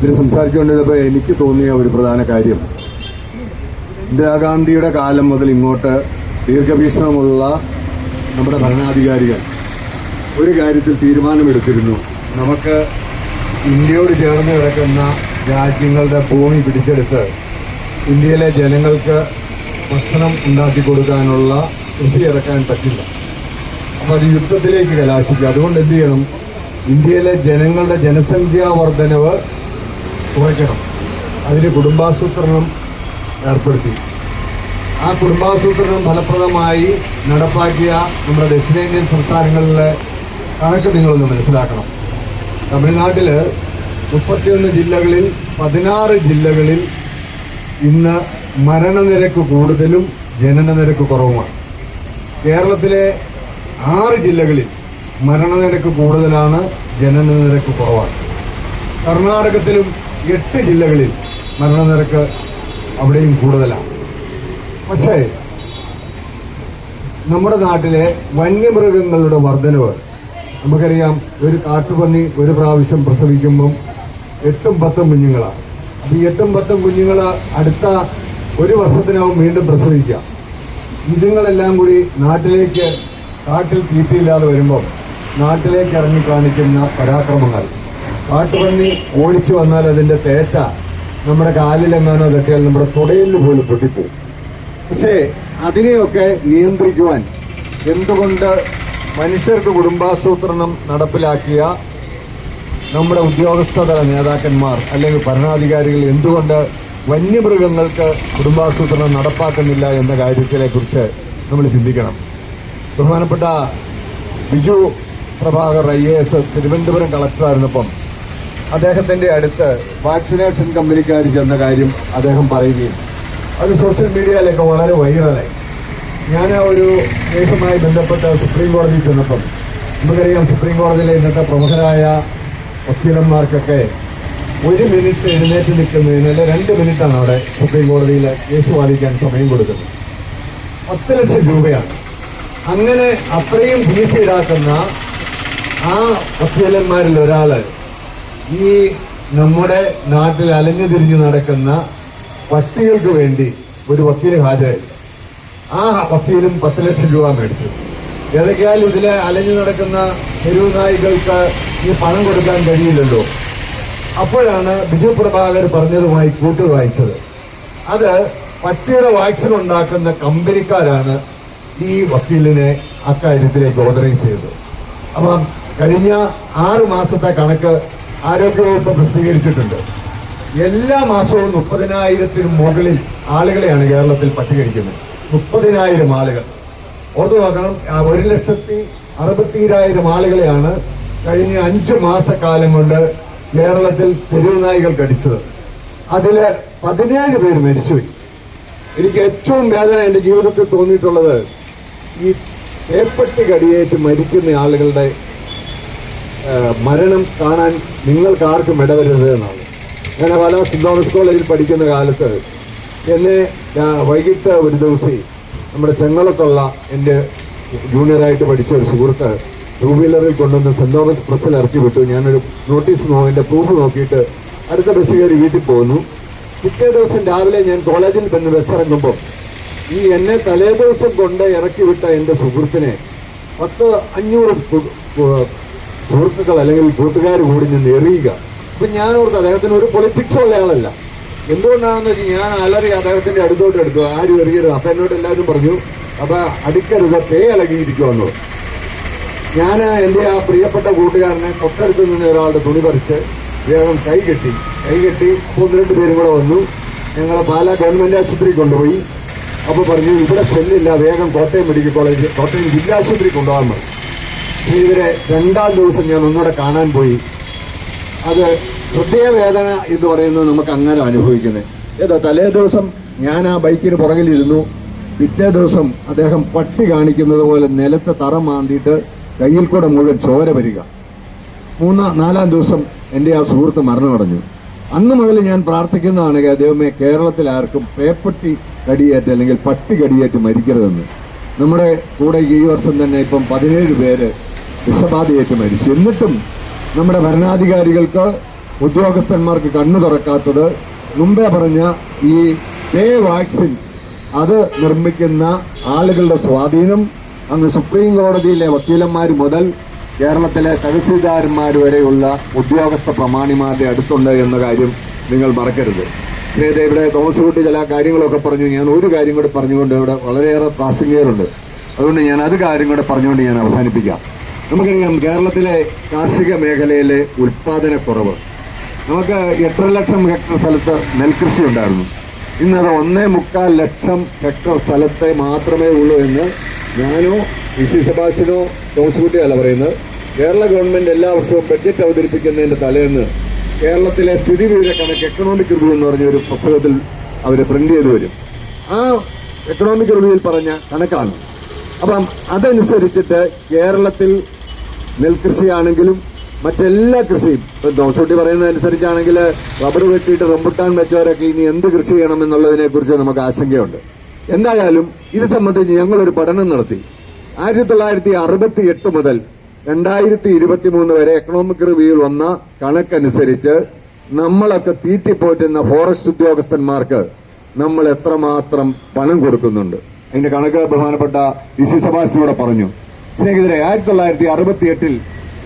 ഇതിന് സംസാരിച്ചുകൊണ്ടിരുന്നപ്പോൾ എനിക്ക് തോന്നിയ ഒരു പ്രധാന കാര്യം. ഇന്ദിരാഗാന്ധിയുടെ കാലം മുതൽ ഇങ്ങോട്ട് ദീർഘവീക്ഷണമുള്ള നമ്മുടെ ഭരണാധികാരികൾ ഒരു കാര്യത്തിൽ തീരുമാനമെടുത്തിരുന്നു. നമുക്ക് ഇന്ത്യയോട് ചേർന്ന് കിടക്കുന്ന രാജ്യങ്ങളുടെ ഭൂമി പിടിച്ചെടുത്ത് ഇന്ത്യയിലെ ജനങ്ങൾക്ക് ഭക്ഷണം ഉണ്ടാക്കി കൊടുക്കാനുള്ള കൃഷി ഇറക്കാൻ പറ്റില്ല. അപ്പം അത് യുദ്ധത്തിലേക്ക് കലാശിക്കുക. അതുകൊണ്ട് എന്ത് ചെയ്യണം? ഇന്ത്യയിലെ ജനങ്ങളുടെ ജനസംഖ്യാ വർധനവ് കുറയ്ക്കണം അതിന് കുടുംബാസൂത്രണം ഏർപ്പെടുത്തി. ആ കുടുംബാസൂത്രണം ഫലപ്രദമായി നടപ്പാക്കിയ നമ്മുടെ ദക്ഷിണേന്ത്യൻ സംസ്ഥാനങ്ങളിലെ കണക്ക് നിങ്ങളൊന്ന് മനസ്സിലാക്കണം. തമിഴ്നാട്ടിൽ മുപ്പത്തിയൊന്ന് ജില്ലകളിൽ പതിനാറ് ജില്ലകളിൽ ഇന്ന് മരണനിരക്ക് കൂടുതലും ജനനനിരക്ക് കുറവുമാണ്. കേരളത്തിലെ ആറ് ജില്ലകളിൽ മരണനിരക്ക് കൂടുതലാണ് ജനനനിരക്ക് കുറവാണ്. കർണാടകത്തിലും എട്ട് ജില്ലകളിൽ മരണനിരക്ക് അവിടെയും കൂടുതലാണ്. പക്ഷേ നമ്മുടെ നാട്ടിലെ വന്യമൃഗങ്ങളുടെ വർധനവ് നമുക്കറിയാം ഒരു കാട്ടുപന്നി ഒരു പ്രാവശ്യം പ്രസവിക്കുമ്പം എട്ടും പത്തും കുഞ്ഞുങ്ങളാണ് അപ്പം ഈ എട്ടും പത്തും കുഞ്ഞുങ്ങൾ അടുത്ത ഒരു വർഷത്തിനാവും വീണ്ടും പ്രസവിക്കുക. ഇതുങ്ങളെല്ലാം കൂടി നാട്ടിലേക്ക് കാട്ടിൽ തീറ്റയില്ലാതെ വരുമ്പം നാട്ടിലേക്ക് ഇറങ്ങി കാണിക്കുന്ന പരാക്രമങ്ങൾ. കാട്ടുപന്നി ഓടിച്ചു വന്നാൽ അതിന്റെ തേറ്റ നമ്മുടെ കാലിലെങ്ങാനോ തട്ടിയാൽ നമ്മുടെ തുടയിൽ പോലും പൊട്ടിപ്പോകും. പക്ഷേ അതിനെയൊക്കെ നിയന്ത്രിക്കുവാൻ എന്തുകൊണ്ട് മനുഷ്യർക്ക് കുടുംബാസൂത്രണം നടപ്പിലാക്കിയ നമ്മുടെ ഉദ്യോഗസ്ഥതല നേതാക്കന്മാർ അല്ലെങ്കിൽ ഭരണാധികാരികൾ എന്തുകൊണ്ട് വന്യമൃഗങ്ങൾക്ക് കുടുംബാസൂത്രണം നടപ്പാക്കുന്നില്ല എന്ന കാര്യത്തിനെക്കുറിച്ച് നമ്മൾ ചിന്തിക്കണം. ബഹുമാനപ്പെട്ട Biju Prabhakar I A S Thiruvananthapuram കളക്ടറായിരുന്നപ്പം അദ്ദേഹത്തിന്റെ അടുത്ത് വാക്സിനേഷൻ കമ്പനിക്കാർ ചെന്ന കാര്യം അദ്ദേഹം പറയുകയും അത് സോഷ്യൽ മീഡിയയിലൊക്കെ വളരെ വൈറലായി. ഞാൻ ഒരു കേസുമായി ബന്ധപ്പെട്ട് സുപ്രീം കോടതിയിൽ ചെന്നപ്പം നമുക്കറിയാം സുപ്രീം കോടതിയിലെ ഇന്നത്തെ പ്രമുഖരായ വക്കീലന്മാർക്കൊക്കെ ഒരു മിനിറ്റ് എഴുന്നേറ്റ് നിൽക്കുന്നതിന് രണ്ട് മിനിറ്റാണ് അവിടെ സുപ്രീം കോടതിയിൽ കേസ് വാദിക്കാൻ സമയം കൊടുക്കുന്നത്. പത്ത് ലക്ഷം രൂപയാണ്. അങ്ങനെ അത്രയും ഫീസ് ഈടാക്കുന്ന ആ വക്കീലന്മാരിൽ ഒരാൾ ഈ നമ്മുടെ നാട്ടിൽ അലഞ്ഞു തിരിഞ്ഞു നടക്കുന്ന പട്ടികൾക്ക് വേണ്ടി ഒരു വക്കീൽ ഹാജരായി. ആ വക്കീലും പത്ത് ലക്ഷം രൂപ മേടിച്ചു. ഏതൊക്കെയാലും ഇതിലെ അലഞ്ഞു നടക്കുന്ന തെരുവ് നായികൾക്ക് ഈ പണം കൊടുക്കാൻ കഴിയില്ലല്ലോ. അപ്പോഴാണ് ബിജു പ്രഭാകർ പറഞ്ഞതുമായി കൂട്ടു വായിച്ചത്. അത് പട്ടിയുടെ വാക്സിൻ ഉണ്ടാക്കുന്ന കമ്പനിക്കാരാണ് ഈ വക്കീലിനെ അക്കാര്യത്തിലേക്ക് ഓതറൈസ് ചെയ്തത്. അപ്പം കഴിഞ്ഞ ആറ് മാസത്തെ കണക്ക് ആരോഗ്യവകുപ്പ് പ്രസിദ്ധീകരിച്ചിട്ടുണ്ട്. എല്ലാ മാസവും മുപ്പതിനായിരത്തിന് മുകളിൽ ആളുകളെയാണ് കേരളത്തിൽ പട്ടികരിക്കുന്നത് മുപ്പതിനായിരം ആളുകൾ. ഓർത്തു നോക്കണം ഒരു ലക്ഷത്തി അറുപത്തിരായിരം ആളുകളെയാണ് കഴിഞ്ഞ അഞ്ച് മാസക്കാലം കൊണ്ട് കേരളത്തിൽ തെരുവ് നായികൾ കടിച്ചത്. അതിൽ പതിനേഴ് പേര് മരിച്ചുപോയി. എനിക്ക് ഏറ്റവും വേദന എന്റെ ജീവിതത്തിൽ തോന്നിയിട്ടുള്ളത് ഈ പേപ്പട്ടി കടിയേറ്റ് മരിക്കുന്ന ആളുകളുടെ മരണം കാണാൻ നിങ്ങൾക്ക് ആർക്കും ഇടവരുത് എന്നാണ്. ഞാൻ പല സെന്റ് തോമസ് കോളേജിൽ പഠിക്കുന്ന കാലത്ത് എന്നെ വൈകിട്ട് ഒരു ദിവസം നമ്മുടെ ചെങ്ങളത്തുള്ള എന്റെ ജൂനിയറായിട്ട് പഠിച്ച ഒരു സുഹൃത്ത് ടൂ വീലറിൽ കൊണ്ടുവന്ന് സെന്റ് തോമസ് പ്രസ്സിൽ ഇറക്കി വിട്ടു. ഞാനൊരു നോട്ടീസ് നോ എന്റെ പ്രൂഫ് നോക്കിയിട്ട് അടുത്ത ബസ് കയറി വീട്ടിൽ പോകുന്നു പിറ്റേ ദിവസം രാവിലെ ഞാൻ കോളേജിൽ വന്ന് ബസ് ഈ എന്നെ തലേ ദിവസം കൊണ്ട് ഇറക്കി വിട്ട എന്റെ സുഹൃത്തിനെ പത്ത് അഞ്ഞൂറ് സുഹൃത്തുക്കൾ അല്ലെങ്കിൽ കൂട്ടുകാർ കൂടി നിന്ന് എറിയുക. അപ്പൊ ഞാൻ ഓർത്ത് അദ്ദേഹത്തിന് ഒരു പൊളിറ്റിക്സ് ഉള്ള ആളല്ല. എന്തുകൊണ്ടാണെന്ന് വെച്ചാൽ ഞാൻ അലറി അദ്ദേഹത്തിന്റെ അടുത്തോട്ട് എടുത്തു. ആരും എറിയരുത്. അപ്പൊ എന്നോട് എല്ലാവരും പറഞ്ഞു അപ്പൊ അടുക്കരുത്. പേ ഇളകിയിരിക്കുമെന്ന് ഞാൻ എന്റെ ആ പ്രിയപ്പെട്ട കൂട്ടുകാരനെ തൊട്ടടുത്ത് നിന്ന് ഒരാളുടെ തുണി പറിച്ച് വേഗം കൈ കെട്ടി. കൈ കെട്ടി ഒന്ന് രണ്ട് പേരും കൂടെ വന്നു. ഞങ്ങളെ പാലാ ഗവൺമെന്റ് ആശുപത്രി കൊണ്ടുപോയി. അപ്പൊ പറഞ്ഞു ഇവിടെ സെല്ലില്ല വേഗം കോട്ടയം മെഡിക്കൽ കോളേജ് കോട്ടയം ജില്ലാ ആശുപത്രി കൊണ്ടുപോകാൻ പറഞ്ഞു. ഇവരെ രണ്ടാം ദിവസം ഞാൻ ഒന്നുകൂടെ കാണാൻ പോയി. അത് ഹൃദയവേദന എന്ന് പറയുന്നത് നമുക്ക് അങ്ങനെ അനുഭവിക്കുന്നത്. ഏതാ തലേ ദിവസം ഞാൻ ആ ബൈക്കിന് പുറകിലിരുന്നു. പിറ്റേ ദിവസം അദ്ദേഹം പട്ടി കാണിക്കുന്നത് പോലെ നിലത്ത് തറ മാന്തിയിട്ട് കയ്യിൽ കൂടെ മുഴുവൻ ചോര വരിക. മൂന്നാം നാലാം ദിവസം എന്റെ ആ സുഹൃത്ത് മരണമടഞ്ഞു. അന്ന് മുതൽ ഞാൻ പ്രാർത്ഥിക്കുന്നതാണ് ദൈവമേ കേരളത്തിൽ ആർക്കും പേപ്പട്ടി കടിയേറ്റ് അല്ലെങ്കിൽ പട്ടി കടിയേറ്റ് മരിക്കരുതെന്ന്. നമ്മുടെ കൂടെ ഈ വർഷം തന്നെ ഇപ്പം പതിനേഴ് പേര് വിഷബാധയേറ്റ് മരിച്ചു. എന്നിട്ടും നമ്മുടെ ഭരണാധികാരികൾക്ക് ഉദ്യോഗസ്ഥന്മാർക്ക് കണ്ണു തുറക്കാത്തത് മുമ്പേ പറഞ്ഞ ഈ പേ വാക്സിൻ അത് നിർമ്മിക്കുന്ന ആളുകളുടെ സ്വാധീനം അന്ന് സുപ്രീം കോടതിയിലെ വക്കീലന്മാർ മുതൽ കേരളത്തിലെ തഹസീൽദാരന്മാർ വരെയുള്ള ഉദ്യോഗസ്ഥ പ്രമാണിമാരുടെ അടുത്തുണ്ട് എന്ന കാര്യം നിങ്ങൾ മറക്കരുത്. നേരത്തെ ഇവിടെ തോമസ് കുട്ടി ചില കാര്യങ്ങളൊക്കെ പറഞ്ഞു. ഞാൻ ഒരു കാര്യം കൂടെ പറഞ്ഞുകൊണ്ട് ഇവിടെ വളരെയേറെ പ്രാസംഗികരുണ്ട്. അതുകൊണ്ട് ഞാൻ അത് കാര്യം കൂടെ പറഞ്ഞുകൊണ്ട് ഞാൻ അവസാനിപ്പിക്കാം. നമുക്കറിയാം കേരളത്തിലെ കാർഷിക മേഖലയിലെ ഉൽപാദനക്കുറവ് നമുക്ക് എട്ടര ലക്ഷം ഹെക്ടർ സ്ഥലത്ത് നെൽകൃഷി ഉണ്ടായിരുന്നു. ഇന്നത് ഒന്നേ മുക്കാൽ ലക്ഷം ഹെക്ടർ സ്ഥലത്തെ മാത്രമേ ഉള്ളൂ എന്ന് ഞാനോ പി സി സെബാസ്റ്റ്യനോ തോമസ് അല്ല പറയുന്നത്. കേരള ഗവൺമെന്റ് എല്ലാ വർഷവും ബഡ്ജറ്റ് അവതരിപ്പിക്കുന്നതിന്റെ തലേന്ന് കേരളത്തിലെ സ്ഥിതി വിവര കണക്ക് എക്കണോമിക് റിവ്യൂ എന്ന് പറഞ്ഞ ഒരു പുസ്തകത്തിൽ അവർ പ്രിന്റ് ചെയ്തു വരും. ആ എക്കണോമിക് റിവ്യൂവിൽ പറഞ്ഞ കണക്കാണ്. അപ്പം അതനുസരിച്ചിട്ട് കേരളത്തിൽ നെൽകൃഷിയാണെങ്കിലും മറ്റെല്ലാ കൃഷിയും. ഇപ്പം ദോഷോട്ടി പറയുന്നതനുസരിച്ചാണെങ്കിൽ റബ്ബർ വെട്ടിയിട്ട് റംബുട്ടാൻ വെച്ചവരൊക്കെ ഇനി എന്ത് കൃഷി ചെയ്യണം എന്നുള്ളതിനെക്കുറിച്ച് നമുക്ക് ആശങ്കയുണ്ട്. എന്തായാലും ഇത് സംബന്ധിച്ച് ഞങ്ങളൊരു പഠനം നടത്തി. ആയിരത്തി തൊള്ളായിരത്തി അറുപത്തി എട്ട് മുതൽ രണ്ടായിരത്തി ഇരുപത്തി മൂന്ന് വരെ എക്കണോമിക് റിവ്യൂവിൽ വന്ന കണക്കനുസരിച്ച് നമ്മളൊക്കെ തീറ്റിപ്പോറ്റുന്ന ഫോറസ്റ്റ് ഉദ്യോഗസ്ഥന്മാർക്ക് നമ്മൾ എത്രമാത്രം പണം കൊടുക്കുന്നുണ്ട്. അതിന്റെ കണക്ക് ബഹുമാനപ്പെട്ട വി സി സഭാസിനോട് പറഞ്ഞു. സ്നേഹിതരെ ആയിരത്തി തൊള്ളായിരത്തി അറുപത്തി എട്ടിൽ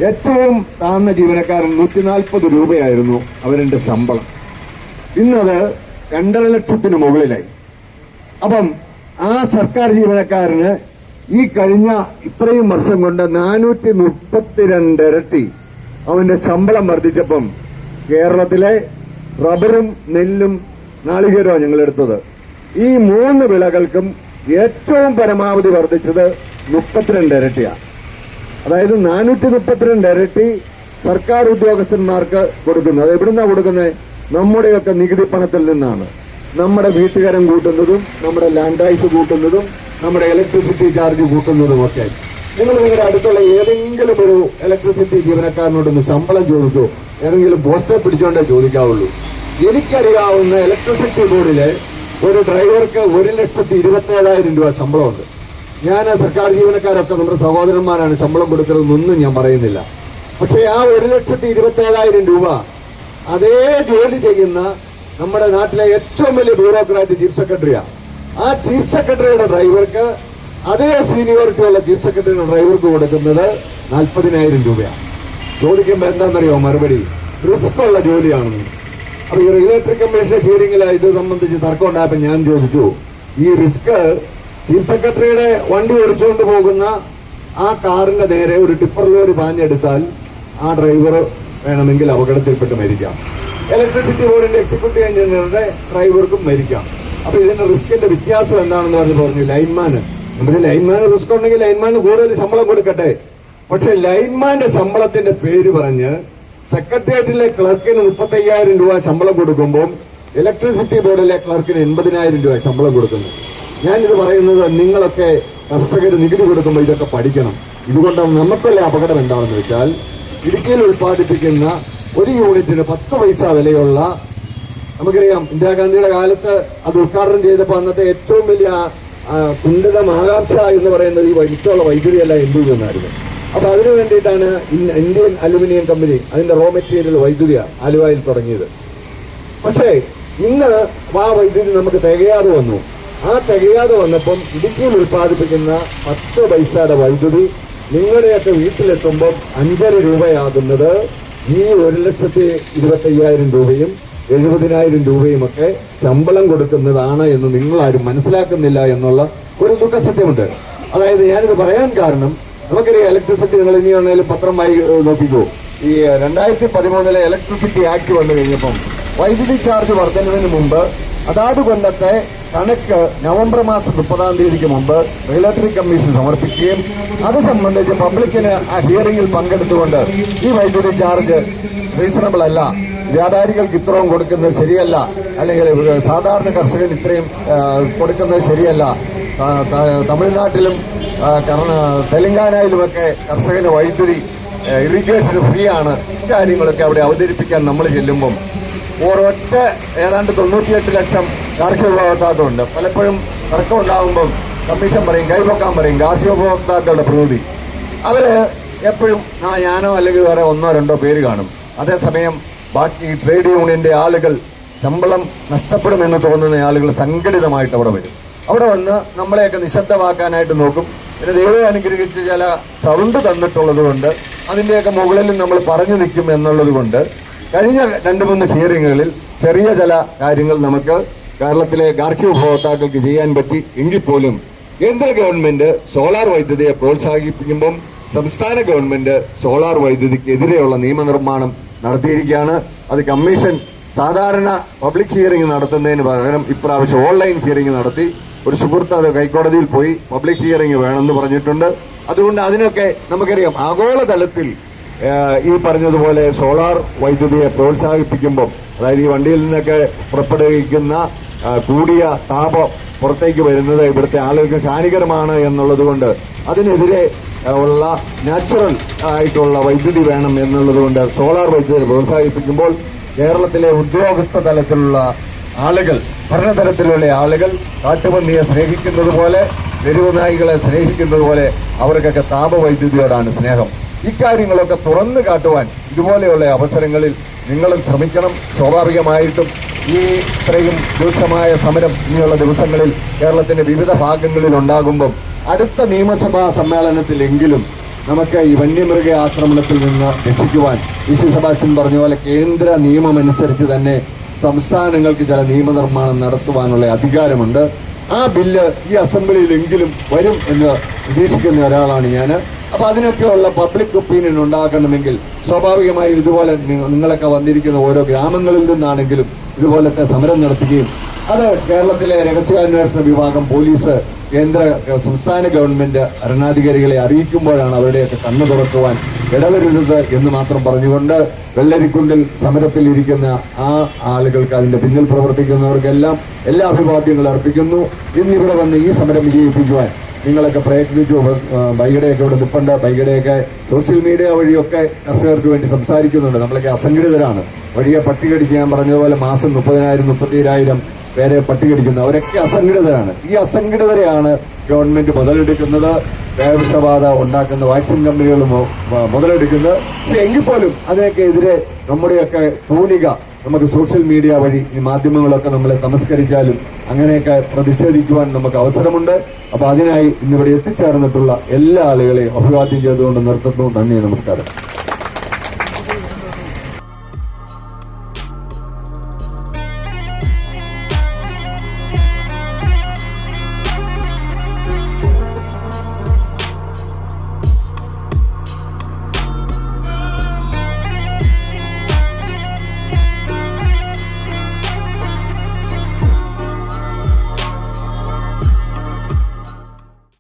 ഏറ്റവും താഴ്ന്ന ജീവനക്കാരൻ നൂറ്റി നാൽപ്പത് രൂപയായിരുന്നു അവരുടെ ശമ്പളം. ഇന്നത് രണ്ടര ലക്ഷത്തിന് മുകളിലായി. അപ്പം ആ സർക്കാർ ജീവനക്കാരന് ഈ കഴിഞ്ഞ ഇത്രയും വർഷം കൊണ്ട് നാനൂറ്റി മുപ്പത്തിരണ്ട് ഇരട്ടി അവന്റെ ശമ്പളം വർദ്ധിച്ചപ്പം കേരളത്തിലെ റബ്ബറും നെല്ലും നാളികേരമാണ് ഞങ്ങൾ എടുത്തത് ഈ മൂന്ന് വിളകൾക്കും ഏറ്റവും പരമാവധി വർദ്ധിച്ചത് മുപ്പത്തിരണ്ട് ഇരട്ടിയാണ്. അതായത് നാനൂറ്റി മുപ്പത്തിരണ്ട് ഇരട്ടി സർക്കാർ ഉദ്യോഗസ്ഥന്മാർക്ക് കൊടുക്കുന്നു. അത് എവിടുന്നാ കൊടുക്കുന്നത് നമ്മുടെയൊക്കെ നികുതി പണത്തിൽ നിന്നാണ്. നമ്മുടെ വീട്ടുകാരം കൂട്ടുന്നതും നമ്മുടെ ലാൻഡ് ടാക്സ് കൂട്ടുന്നതും നമ്മുടെ ഇലക്ട്രിസിറ്റി ചാർജ് കൂട്ടുന്നതും ഒക്കെ. നിങ്ങൾ നിങ്ങളുടെ അടുത്തുള്ള ഏതെങ്കിലും ഒരു ഇലക്ട്രിസിറ്റി ജീവനക്കാരനോടൊന്ന് ശമ്പളം ചോദിച്ചോ ഏതെങ്കിലും പോസ്റ്റർ പിടിച്ചോണ്ടേ ചോദിക്കാവുള്ളൂ. എനിക്കറിയാവുന്ന ഇലക്ട്രിസിറ്റി ബോർഡിലെ ഒരു ഡ്രൈവർക്ക് ഒരു ലക്ഷത്തി ഇരുപത്തേഴായിരം രൂപ ശമ്പളമുണ്ട്. ഞാൻ സർക്കാർ ജീവനക്കാരൊക്കെ നമ്മുടെ സഹോദരന്മാരാണ് ശമ്പളം കൊടുക്കുന്നതെന്നൊന്നും ഞാൻ പറയുന്നില്ല. പക്ഷേ ആ ഒരു ലക്ഷത്തി ഇരുപത്തേഴായിരം രൂപ അതേ ജോലി ചെയ്യുന്ന നമ്മുടെ നാട്ടിലെ ഏറ്റവും വലിയ ബ്യൂറോക്രാറ്റ് ചീഫ് സെക്രട്ടറിയാണ് ആ ചീഫ് സെക്രട്ടറിയുടെ ഡ്രൈവർക്ക് അതേ സീനിയോറിറ്റിയുള്ള ചീഫ് സെക്രട്ടറിയുടെ ഡ്രൈവർക്ക് കൊടുക്കുന്നത് നാൽപ്പതിനായിരം രൂപയാണ് ചോദിക്കുമ്പോൾ എന്താണെന്നറിയോ മറുപടി? റിസ്ക് ഉള്ള ജോലിയാണെന്ന്. ഈ റെഗുലേറ്ററി കമ്മീഷൻ ഹിയറിംഗിൽ ഇത് സംബന്ധിച്ച് തർക്കം ഉണ്ടായപ്പോൾ ഞാൻ ചോദിച്ചു ഈ റിസ്ക് ചീഫ് സെക്രട്ടറിയുടെ വണ്ടി ഓടിച്ചുകൊണ്ട് പോകുന്ന ആ കാറിന്റെ നേരെ ഒരു ടിപ്പർ ലോറി പാഞ്ഞെടുത്താൽ ആ ഡ്രൈവർ വേണമെങ്കിൽ അപകടത്തിൽപ്പെട്ട് മരിക്കാം. ഇലക്ട്രിസിറ്റി ബോർഡിന്റെ എക്സിക്യൂട്ടീവ് എഞ്ചിനീയറുടെ ഡ്രൈവർക്കും മരിക്കാം. അപ്പൊ ഇതിന്റെ റിസ്കിന്റെ വ്യത്യാസം എന്താണെന്ന് പറഞ്ഞ് പറഞ്ഞു ലൈൻമാൻ നമ്മുടെ ലൈൻമാന് റിസ്ക് ഉണ്ടെങ്കിൽ ലൈൻമാന് കൂടുതൽ ശമ്പളം കൊടുക്കട്ടെ. പക്ഷെ ലൈൻമാന്റെ ശമ്പളത്തിന്റെ പേര് പറഞ്ഞ് സെക്രട്ടേറിയറ്റിലെ ക്ലർക്കിന് മുപ്പത്തയ്യായിരം രൂപ ശമ്പളം കൊടുക്കുമ്പോൾ ഇലക്ട്രിസിറ്റി ബോർഡിലെ ക്ലർക്കിന് എൺപതിനായിരം രൂപ ശമ്പളം കൊടുക്കുന്നു. ഞാനിത് പറയുന്നത് നിങ്ങളൊക്കെ കർഷകർ നികുതി കൊടുക്കുമ്പോൾ ഇതൊക്കെ പഠിക്കണം. ഇതുകൊണ്ട് നമുക്കുള്ള അപകടം എന്താണെന്ന് വെച്ചാൽ ഇടുക്കിയിൽ ഉൽപ്പാദിപ്പിക്കുന്ന ഒരു യൂണിറ്റിന് പത്ത് പൈസ വിലയുള്ള നമുക്കറിയാം ഇന്ദിരാഗാന്ധിയുടെ കാലത്ത് അത് ഉദ്ഘാടനം ചെയ്തപ്പോൾ അന്നത്തെ ഏറ്റവും വലിയ കുണ്ഠിതം ആകാംക്ഷ എന്ന് പറയുന്നത് ഈ വലിച്ചുള്ള വൈദ്യുതിയല്ല എന്തു ചെയ്യുന്നായിരുന്നു അപ്പൊ അതിനു വേണ്ടിയിട്ടാണ് ഇന്ത്യൻ അലുമിനിയം കമ്പനി അതിന്റെ റോ മെറ്റീരിയൽ വൈദ്യുതി ആലുവയിൽ തുടങ്ങിയത്. പക്ഷേ ഇന്ന് ആ വൈദ്യുതി നമുക്ക് തികയാതെ വന്നു. ആ തികയാതെ വന്നപ്പം ഇടുക്കിയിൽ ഉൽപ്പാദിപ്പിക്കുന്ന പത്ത് പൈസയുടെ വൈദ്യുതി നിങ്ങളുടെയൊക്കെ വീട്ടിലെത്തുമ്പം അഞ്ചര രൂപയാകുന്നത് ഈ ഒരു ലക്ഷത്തി ഇരുപത്തി അയ്യായിരം രൂപയും എഴുപതിനായിരം രൂപയും ഒക്കെ ശമ്പളം കൊടുക്കുന്നതാണ് എന്ന് നിങ്ങളാരും മനസ്സിലാക്കുന്നില്ല എന്നുള്ള ഒരു ദുഃഖസത്യമുണ്ട്. അതായത് ഞാനിത് പറയാൻ കാരണം നമുക്കറിയാം ഇലക്ട്രിസിറ്റി നിങ്ങൾ ഇനിയാണെങ്കിലും പത്രം വായി നോക്കിക്കോ. ഈ രണ്ടായിരത്തി പതിമൂന്നിലെ ഇലക്ട്രിസിറ്റി ആക്ട് വന്നു കഴിഞ്ഞപ്പം വൈദ്യുതി ചാർജ് വർധനവിന് മുമ്പ് അതാത് കൊല്ലത്തെ കണക്ക് നവംബർ മാസം മുപ്പതാം തീയതിക്ക് മുമ്പ് റെഗുലേറ്ററി കമ്മീഷൻ സമർപ്പിക്കുകയും അത് സംബന്ധിച്ച് പബ്ലിക്കിന് ആ ഹിയറിംഗിൽ പങ്കെടുത്തുകൊണ്ട് ഈ വൈദ്യുതി ചാർജ് റീസണബിൾ അല്ല. വ്യാപാരികൾക്ക് ഇത്രയും കൊടുക്കുന്നത് ശരിയല്ല. അല്ലെങ്കിൽ സാധാരണ കർഷകന് ഇത്രയും കൊടുക്കുന്നത് ശരിയല്ല. തമിഴ്നാട്ടിലും തെലങ്കാനയിലുമൊക്കെ കർഷകന് വൈദ്യുതി ഇറിഗേഷൻ ഫ്രീ ആണ് ഇക്കാര്യങ്ങളൊക്കെ അവിടെ അവതരിപ്പിക്കാൻ നമ്മൾ ചെല്ലുമ്പം ഒരൊറ്റ ഏതാണ്ട് തൊണ്ണൂറ്റിയെട്ട് ലക്ഷം കാർഷിക ഉപഭോക്താക്കളുണ്ട്. പലപ്പോഴും തർക്കം ഉണ്ടാകുമ്പം കമ്മീഷൻ പറയും കൈപൊക്കാൻ പറയും കാർഷിക ഉപഭോക്താക്കളുടെ പ്രതിനിധി. അവർ എപ്പോഴും ആ ഞാനോ അല്ലെങ്കിൽ വേറെ ഒന്നോ രണ്ടോ പേര് കാണും. അതേസമയം ബാക്കി ട്രേഡ് യൂണിയന്റെ ആളുകൾ ശമ്പളം നഷ്ടപ്പെടുമെന്ന് തോന്നുന്ന ആളുകൾ സംഘടിതമായിട്ട് അവിടെ വരും. അവിടെ വന്ന് നമ്മളെയൊക്കെ നിശബ്ദമാക്കാനായിട്ട് നോക്കും. പിന്നെ ദൈവം അനുഗ്രഹിച്ച് ചില സൗണ്ട് തന്നിട്ടുള്ളത് കൊണ്ട് അതിന്റെയൊക്കെ മുകളിൽ നമ്മൾ പറഞ്ഞു നിൽക്കും എന്നുള്ളത് കൊണ്ട് കഴിഞ്ഞ രണ്ട് മൂന്ന് ഹിയറിങ്ങുകളിൽ ചെറിയ ചില കാര്യങ്ങൾ നമുക്ക് കേരളത്തിലെ ഗാർഹിക ഉപഭോക്താക്കൾക്ക് ചെയ്യാൻ പറ്റി. എങ്കിൽ പോലും കേന്ദ്ര ഗവൺമെന്റ് സോളാർ വൈദ്യുതിയെ പ്രോത്സാഹിപ്പിക്കുമ്പം സംസ്ഥാന ഗവൺമെന്റ് സോളാർ വൈദ്യുതിക്കെതിരെയുള്ള നിയമനിർമ്മാണം നടത്തിയിരിക്കുകയാണ്. അത് കമ്മീഷൻ സാധാരണ പബ്ലിക് ഹിയറിംഗ് നടത്തുന്നതിന് പകരം ഇപ്രാവശ്യം ഓൺലൈൻ ഹിയറിംഗ് നടത്തി. ഒരു സുഹൃത്ത് അത് ഹൈക്കോടതിയിൽ പോയി പബ്ലിക് ഹിയറിംഗ് വേണമെന്ന് പറഞ്ഞിട്ടുണ്ട്. അതുകൊണ്ട് അതിനൊക്കെ നമുക്കറിയാം ആഗോളതലത്തിൽ ഈ പറഞ്ഞതുപോലെ സോളാർ വൈദ്യുതിയെ പ്രോത്സാഹിപ്പിക്കുമ്പോൾ അതായത് ഈ വണ്ടിയിൽ നിന്നൊക്കെ പുറപ്പെടുവിക്കുന്ന കൂടിയ താപം പുറത്തേക്ക് വരുന്നത് ഇവിടുത്തെ ആളുകൾക്ക് ഹാനികരമാണ് എന്നുള്ളത് കൊണ്ട് അതിനെതിരെ ഉള്ള നാച്ചുറൽ ആയിട്ടുള്ള വൈദ്യുതി വേണം എന്നുള്ളത് കൊണ്ട് സോളാർ വൈദ്യുതി പ്രോത്സാഹിപ്പിക്കുമ്പോൾ കേരളത്തിലെ ഉദ്യോഗസ്ഥ തലത്തിലുള്ള ആളുകൾ ഭരണതലത്തിലുള്ള ആളുകൾ കാട്ടുപന്നിയെ സ്നേഹിക്കുന്നത് പോലെ തെരുവുനായികളെ സ്നേഹിക്കുന്നത് പോലെ അവർക്കൊക്കെ താപവൈദ്യുതിയോടാണ് സ്നേഹം. ഇക്കാര്യങ്ങളൊക്കെ തുറന്നു കാട്ടുവാൻ ഇതുപോലെയുള്ള അവസരങ്ങളിൽ നിങ്ങളും ശ്രമിക്കണം. സ്വാഭാവികമായിട്ടും ഈ ഇത്രയും രൂക്ഷമായ സമരം ഇനിയുള്ള ദിവസങ്ങളിൽ കേരളത്തിന്റെ വിവിധ ഭാഗങ്ങളിൽ ഉണ്ടാകുമ്പം അടുത്ത നിയമസഭാ സമ്മേളനത്തിലെങ്കിലും നമുക്ക് ഈ വന്യമൃഗ ആക്രമണത്തിൽ നിന്ന് രക്ഷിക്കുവാൻ വി സി സെബാസ്റ്റ്യൻ പറഞ്ഞ പോലെ കേന്ദ്ര നിയമമനുസരിച്ച് തന്നെ സംസ്ഥാനങ്ങൾക്ക് ചില നിയമനിർമ്മാണം നടത്തുവാനുള്ള അധികാരമുണ്ട്. ആ ബില്ല് ഈ അസംബ്ലിയിലെങ്കിലും വരും എന്ന് പ്രതീക്ഷിക്കുന്ന ഒരാളാണ് ഞാൻ അപ്പൊ അതിനൊക്കെയുള്ള പബ്ലിക് ഒപ്പീനിയൻ ഉണ്ടാക്കണമെങ്കിൽ സ്വാഭാവികമായി ഇതുപോലെ നിങ്ങളൊക്കെ വന്നിരിക്കുന്ന ഓരോ ഗ്രാമങ്ങളിൽ നിന്നാണെങ്കിലും ഇതുപോലത്തെ സമരം നടത്തുകയും അത് കേരളത്തിലെ രഹസ്യാന്വേഷണ വിഭാഗം പോലീസ് കേന്ദ്ര സംസ്ഥാന ഗവൺമെന്റ് ഭരണാധികാരികളെ അറിയിക്കുമ്പോഴാണ് അവരുടെയൊക്കെ കണ്ണു തുറക്കുവാൻ ഇടവരുന്നത് എന്ന് മാത്രം പറഞ്ഞുകൊണ്ട് വെള്ളരിക്കുണ്ടിൽ സമരത്തിൽ ഇരിക്കുന്ന ആ ആളുകൾക്ക് അതിന്റെ പിന്നിൽ പ്രവർത്തിക്കുന്നവർക്കെല്ലാം എല്ലാ അഭിവാദ്യങ്ങളും അർപ്പിക്കുന്നു. ഇന്നിവിടെ വന്ന് ഈ സമരം വിജയിപ്പിക്കുവാൻ നിങ്ങളൊക്കെ പ്രയത്നിച്ചു. ബൈഗഡയൊക്കെ ഇവിടെ നിൽപ്പുണ്ട് ബൈഗഡയൊക്കെ സോഷ്യൽ മീഡിയ വഴിയൊക്കെ കർഷകർക്ക് വേണ്ടി സംസാരിക്കുന്നുണ്ട്. നമ്മളൊക്കെ അസംഘടിതരാണ്. വഴിയെ പട്ടികടിച്ച് ഞാൻ പറഞ്ഞതുപോലെ മാസം മുപ്പതിനായിരം മുപ്പത്തിരായിരം പേരെ പട്ടികടിക്കുന്നു അവരൊക്കെ അസംഘടിതരാണ്. ഈ അസംഘടിതരെയാണ് ഗവൺമെന്റ് മുതലെടുക്കുന്നത്. വിഷബാധ ഉണ്ടാക്കുന്ന വാക്സിൻ മു- മുതലെടുക്കുന്നത്. എങ്കിൽ പോലും അതിനൊക്കെ എതിരെ നമ്മുടെയൊക്കെ തൂലിക നമുക്ക് സോഷ്യൽ മീഡിയ വഴി ഈ മാധ്യമങ്ങളൊക്കെ നമ്മളെ തമസ്കരിച്ചാലും അങ്ങനെയൊക്കെ പ്രതിഷേധിക്കുവാൻ നമുക്ക് അവസരമുണ്ട്. അപ്പൊ അതിനായി ഇന്നിവിടെ എത്തിച്ചേർന്നിട്ടുള്ള എല്ലാ ആളുകളെയും അഭിവാദ്യം ചെയ്തുകൊണ്ട് നിർത്തുന്നു. നന്ദി നമസ്കാരം.